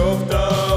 човта.